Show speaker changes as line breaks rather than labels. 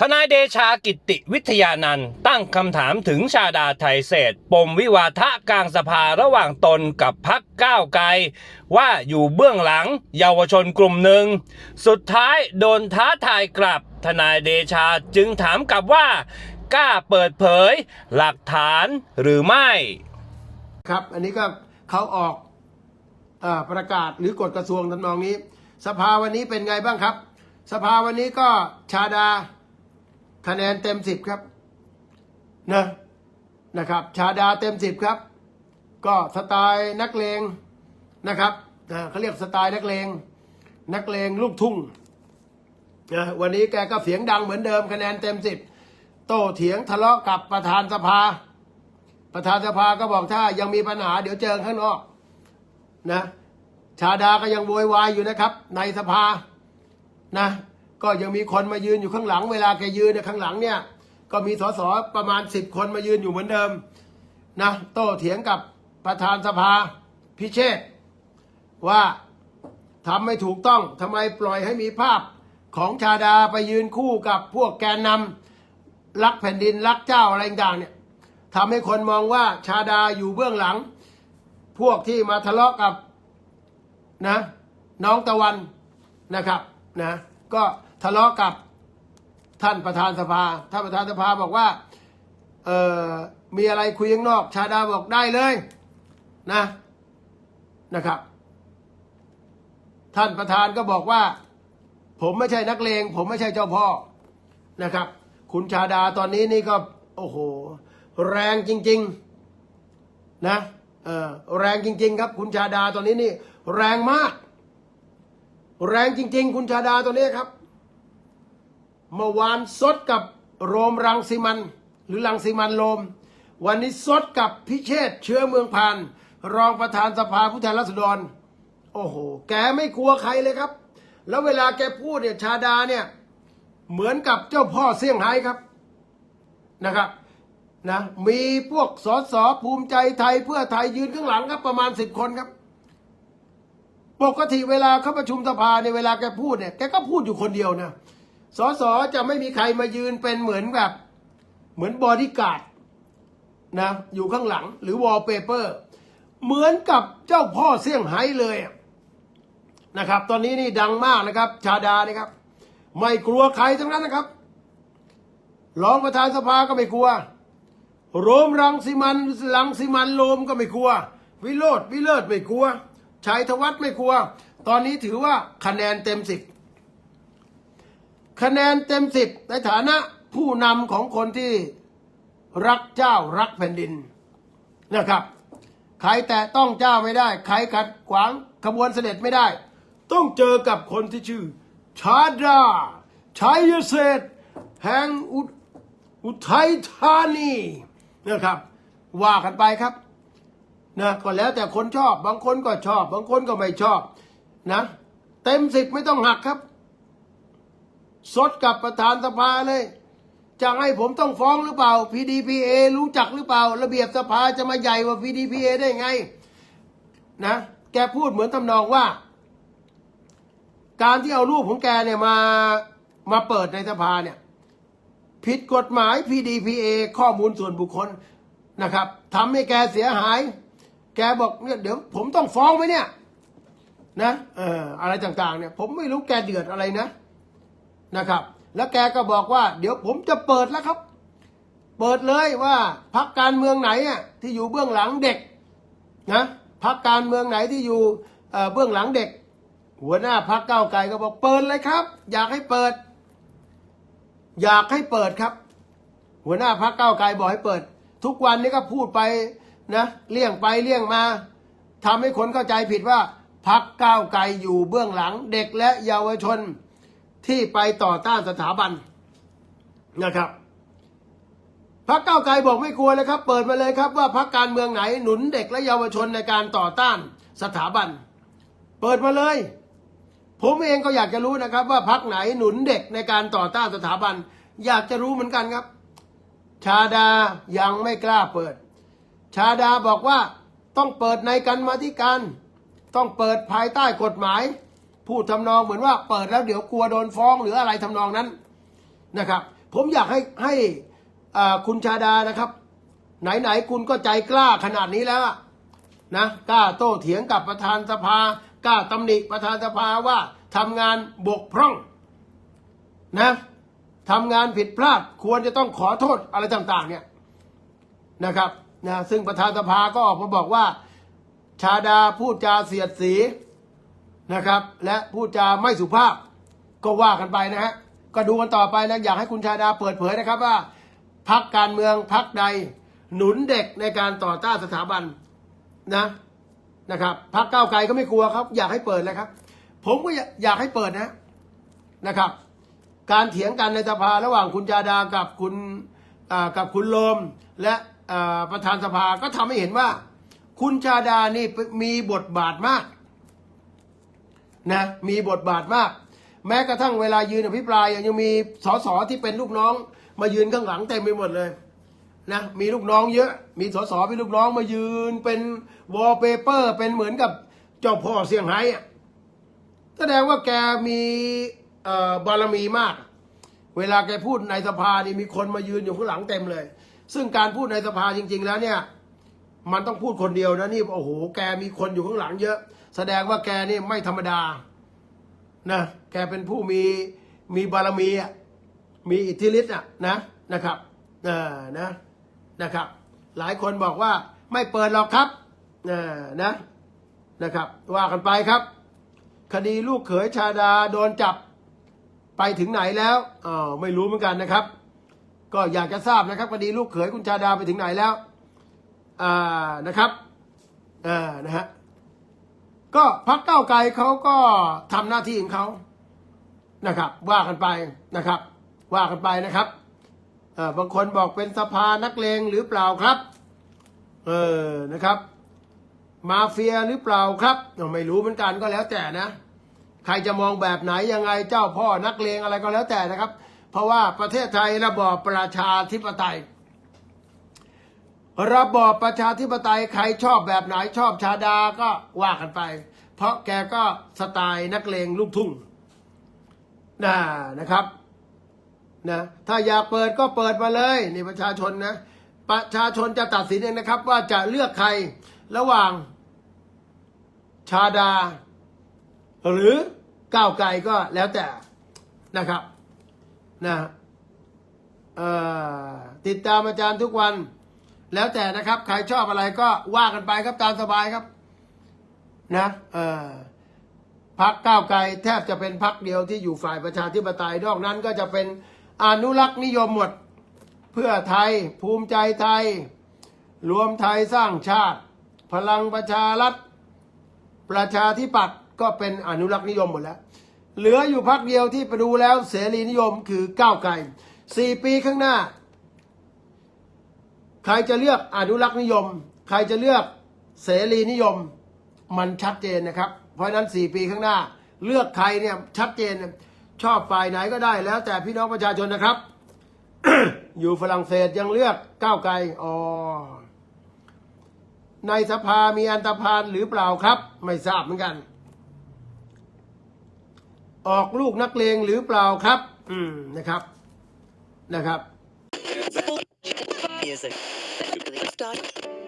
ทนายเดชากิติวิทยานันท์ตั้งคำถามถึงชาดาไทยเศษปมวิวาทะกลางสภาระหว่างตนกับพักก้าวไกล ว่าอยู่เบื้องหลังเยาวชนกลุ่มหนึ่ง สุดท้ายโดนท้าทายกลับ ทนายเดชาจึงถามกลับว่า กล้าเปิดเผย หลักฐานหรือไม่
ครับ อันนี้ก็เขาออกอประกาศหรือกฎกระทรวงทำนองนี้ สภาวันนี้เป็นไงบ้างครับ สภาวันนี้ก็ชาดา คะแนนเต็มสิบครับนะนะครับ ชาดาเต็มสิบครับ ก็สไตล์นักเลงนะครับเขาเรียกสไตล์นักเลง นักเลงลูกทุ่งนะวันนี้แกก็เสียงดังเหมือนเดิมคะแนนเต็มสิบโต้เถียงทะเลาะกับประธานสภา ประธานสภาก็บอกถ้ายังมีปัญหาเดี๋ยวเจอข้างนอกนะชาดาก็ยังโวยวายอยู่นะครับ ในสภานะ ก็ยังมีคนมายืนอยู่ข้างหลัง เวลาแกยืนเนี่ยข้างหลังเนี่ย ก็มีสสประมาณสิบคนมายืนอยู่เหมือนเดิมนะโต้เถียงกับประธานสภาพิเชษว่าทำไม่ถูกต้องทำไมปล่อยให้มีภาพของชาดาไปยืนคู่กับพวกแกนนำรักแผ่นดินรักเจ้าอะไรต่างเนี่ยทำให้คนมองว่าชาดาอยู่เบื้องหลัง พวกที่มาทะเลาะกับนะน้องตะวันนะครับนะก็ ทะเลาะกับท่านประธานสภา ท่านประธานสภาบอกว่า เออมีอะไรคุยข้างนอก ชาดาบอกได้เลยนะนะครับ ท่านประธานก็บอกว่า ผมไม่ใช่นักเลง ผมไม่ใช่เจ้าพ่อนะครับ คุณชาดาตอนนี้นี่ก็โอ้โห แรงจริง ๆนะเออแรงจริง ๆ ครับ คุณชาดาตอนนี้นี่ แรงมาก แรงจริง ๆ คุณชาดาตัวนี้ครับ เมื่อวานซดกับโรมรังสิมัน หรือรังสิมันโรม วันนี้ซดกับพิเชษเชื้อเมืองพาน รองประธานสภาผู้แทนราษฎร โอ้โห แกไม่กลัวใครเลยครับ แล้วเวลาแกพูดเนี่ยชาดาเนี่ย เหมือนกับเจ้าพ่อเซี่ยงไฮ้ครับนะครับนะมีพวกสสภูมิใจไทยเพื่อไทยยืนข้างหลังครับประมาณสิบคนครับ ปกติเวลาเขาประชุมสภาในเวลาแกพูดเนี่ยแกก็พูดอยู่คนเดียวนะ สสจะไม่มีใครมายืนเป็นเหมือนแบบเหมือนบอดี้การ์ดนะอยู่ข้างหลังหรือวอลเปเปอร์เหมือนกับเจ้าพ่อเซี่ยงไฮ้เลยนะครับ ตอนนี้นี่ดังมากนะครับ ชาดานะครับ ไม่กลัวใครทั้งนั้นนะครับรองประธานสภาก็ไม่กลัว โรมรังสิมันรังสิมันโรมก็ไม่กลัว วิโรธวิเลิศไม่กลัวชัยธวัฒน์ไม่กลัว ตอนนี้ถือว่าคะแนนเต็มสิบ คะแนนเต็มสิบในฐานะผู้นำของคนที่รักเจ้ารักแผ่นดินนะครับ ใครแตะต้องเจ้าไม่ได้ ใครขัดขวางขบวนเสด็จไม่ได้ ต้องเจอกับคนที่ชื่อ ชาดาชัยเศษแห่งอุอุทัยธานีนะครับ ว่ากันไปครับนะก็แล้วแต่คนชอบ บางคนก็ชอบ บางคนก็ไม่ชอบนะ เต็มสิบไม่ต้องหักครับ สดกับประธานสภาเลย จะให้ผมต้องฟ้องหรือเปล่า PDPA รู้จักหรือเปล่า ระเบียบสภาจะมาใหญ่กว่า PDPA ได้ไง นะ แกพูดเหมือนทำนองว่า การที่เอารูปของแกเนี่ยมามาเปิดในสภาเนี่ย ผิดกฎหมาย PDPA ข้อมูลส่วนบุคคลนะครับทำให้แกเสียหาย แกบอกเนี่ยเดี๋ยวผมต้องฟ้องไหมเนี่ย นะเอ่ออะไรต่างๆเนี่ย ผมไม่รู้แกเดือดอะไรนะ นะครับ แล้วแกก็บอกว่า เดี๋ยวผมจะเปิดแล้วครับ เปิดเลยว่าพักการเมืองไหนอะที่อยู่เบื้องหลังเด็กนะพักการเมืองไหนที่อยู่เบื้องหลังเด็ก หัวหน้าพักเก้าไกลก็บอกเปิดเลยครับ อยากให้เปิด อยากให้เปิดครับ หัวหน้าพักเก้าไกลบอกให้เปิด ทุกวันนี้ก็พูดไปนะเลี่ยงไปเลี่ยงมาทำให้คนเข้าใจผิดว่าพักก้าวไกลอยู่เบื้องหลังเด็กและเยาวชน ที่ไปต่อต้านสถาบันนะครับพักเก้าไกลบอกไม่กลัวเลยครับ เปิดมาเลยครับว่าพักการเมืองไหนหนุนเด็กและเยาวชนในการต่อต้านสถาบัน เปิดมาเลย ผมเองก็อยากจะรู้นะครับว่าพักไหนหนุนเด็กในการต่อต้านสถาบัน อยากจะรู้เหมือนกันครับ ชาดายังไม่กล้าเปิด ชาดาบอกว่าต้องเปิดในกันมาธิการ ต้องเปิดภายใต้กฎหมาย พูดทำนองเหมือนว่าเปิดแล้วเดี๋ยวกลัวโดนฟ้องหรืออะไรทำนองนั้นนะครับ ผมอยากให้ให้คุณชาดานะครับ ไหนๆคุณก็ใจกล้าขนาดนี้แล้วนะกล้าโต้เถียงกับประธานสภากล้าตำหนิประธานสภาว่าทำงานบกพร่องนะทำงานผิดพลาดควรจะต้องขอโทษอะไรต่างๆ เนี่ยนะครับนะซึ่งประธานสภาก็ออกมาบอกว่า ชาดาพูดจาเสียดสี นะครับ และพูดจาไม่สุภาพก็ว่ากันไปนะฮะก็ดูกันต่อไปนะอยากให้คุณชาดาเปิดเผยนะครับว่าพักการเมืองพักใดหนุนเด็กในการต่อต้านสถาบันนะนะครับพักก้าวไกลก็ไม่กลัวครับ อยากให้เปิดเลยครับ ผมก็อยากให้เปิดนะนะครับ การเถียงกันในสภาระหว่างคุณจาดากับคุณกับคุณโลมและประธานสภาก็ทำให้เห็นว่า คุณชาดานี่มีบทบาทมาก นะมีบทบาทมาก แม้กระทั่งเวลายืนอภิปรายยังมีสสที่เป็นลูกน้อง มายืนข้างหลังเต็มไปหมดเลยนะมีลูกน้องเยอะ มีสสเป็นลูกน้องมายืนเป็นวอลเปเปอร์เป็นเหมือนกับเจ้าพ่อเซี่ยงไฮ้อะแสดงว่าแกมีบารมีมาก เวลาแกพูดในสภานี่มีคนมายืนอยู่ข้างหลังเต็มเลย ซึ่งการพูดในสภาจริง ๆ แล้วเนี่ย มันต้องพูดคนเดียวนะนี่โอ้โหแกมีคนอยู่ข้างหลังเยอะ แสดงว่าแกนี่ไม่ธรรมดานะแกเป็นผู้มีมีบารมีอะมีอิทธิฤทธิ์อะนะนะครับเออนะนะครับ หลายคนบอกว่าไม่เปิดหรอกครับเออนะนะครับ ว่ากันไปครับ คดีลูกเขยชาดาโดนจับไปถึงไหนแล้วอ๋อไม่รู้เหมือนกันนะครับ ก็อยากจะทราบนะครับคดีลูกเขยคุณชาดาไปถึงไหนแล้ว อ่านะครับอ่านะฮะก็พักเก้าไกลเขาก็ทำหน้าที่ของเขานะครับ ว่ากันไปนะครับ ว่ากันไปนะครับบางคนบอกเป็นสภานักเลงหรือเปล่าครับ เออนะครับ มาเฟียหรือเปล่าครับเราไม่รู้เหมือนกันก็แล้วแต่นะ ใครจะมองแบบไหนยังไงเจ้าพ่อนักเลงอะไรก็แล้วแต่นะครับ เพราะว่าประเทศไทยระบอบประชาธิปไตย ระบอบประชาธิปไตยใครชอบแบบไหนชอบชาดาก็ว่ากันไป เพราะแกก็สไตล์นักเลงลูกทุ่งนะนะครับนะถ้าอยากเปิดก็เปิดมาเลยนี่ประชาชนนะประชาชนจะตัดสินเองนะครับ ว่าจะเลือกใครระหว่างชาดา หรือก้าวไกลก็แล้วแต่นะครับนะติดตามอาจารย์ทุกวัน แล้วแต่นะครับ ใครชอบอะไรก็ว่ากันไปครับตามสบายครับนะเออพักก้าวไกลแทบจะเป็นพักเดียวที่อยู่ฝ่ายประชาธิปไตยนอกนั้นก็จะเป็นอนุรักษ์นิยมหมด เพื่อไทยภูมิใจไทย รวมไทยสร้างชาติ พลังประชารัฐ ประชาธิปัตย์ก็เป็นอนุรักษ์นิยมหมดแล้ว เหลืออยู่พักเดียวที่ไปดูแล้วเสรีนิยมคือก้าวไกลสี่ปีข้างหน้า ใครจะเลือกอนุรักษ์นิยม ใครจะเลือกเสรีนิยม มันชัดเจนนะครับ เพราะฉะนั้นสี่ปีข้างหน้า เลือกใครเนี่ยชัดเจนชอบฝ่ายไหนก็ได้แล้วแต่พี่น้องประชาชนนะครับ อยู่ฝรั่งเศสยังเลือกก้าวไกลอ๋อในสภามีอันตรพานหรือเปล่าครับ ไม่ทราบเหมือนกัน ออกลูกนักเลงหรือเปล่าครับ อืมนะครับนะครับ
Music. Please start.